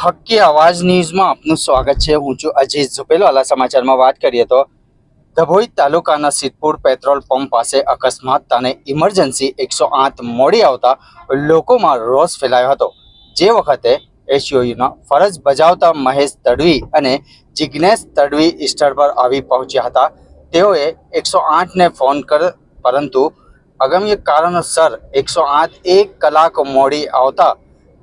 હક્કી અવાજ ન્યૂઝમાં આપનું સ્વાગત છે. હું છું અજીત ઝુપેલવાલા સમાચારમાં વાત કરીએ તો ધભોઈ તાલુકાના સિદ્ધપુર પેટ્રોલ પંપ પાસે અકસ્માત અને ઇમરજન્સી એકસો આઠ મોડી આવતા લોકોમાં રોષ ફેલાયો હતો. જે વખતે એસયુયુના ફરજ બજાવતા મહેશ તડવી અને જિજ્ઞેશ તડવી સ્થળ પર આવી પહોંચ્યા હતા. તેઓએ એકસો આઠને ફોન કર પરંતુ અગમ્ય કારણોસર એકસો આઠ એક કલાક મોડી આવતા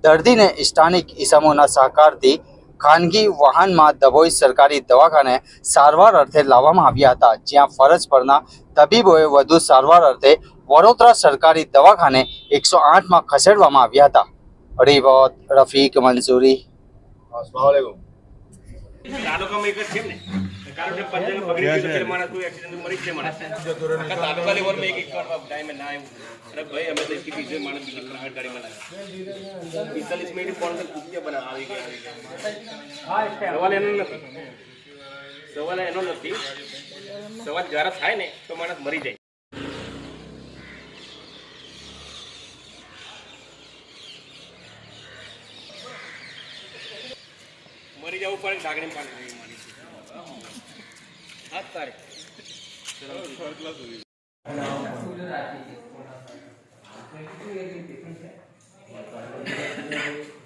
દર્દીને સ્થાનિક ઇસમોના સહકારથી ખાનગી વાહનમાં દબોઈ સરકારી દવાખાને સારવાર અર્થે લાવવામાં આવ્યા હતા, જ્યાં ફરજ પરના તબીબોએ વધુ સારવાર અર્થે વડોદરા સરકારી દવાખાને એકસો આઠમાં ખસેડવામાં આવ્યા હતા. રિવોત રફીક મંસૂરી. તાલુકામાં એક જ છે ને? કારણ કે પંચાયત બગડી ગયું તો માણસ કોઈ એક્સિડન્ટ મરી જ છે માણસ. તાલુકા લેવલમાં એક એક ટાઈમે ના આવ્યું. અરે ભાઈ અમે તો એટલી બીજો માણસ બીજી પ્રાઇવેટ ગાડીમાં પિસ્તાલીસ મિનિટ તો બનાવ બના આવી આવી. ગયા સવાલ એનો નથી. સવાલ એનો નથી. સવાલ જ્યારે થાય ને તો માણસ મરી જાય. મરી જવું પડે ડાગણી પાણી. સાત તારીખ તારે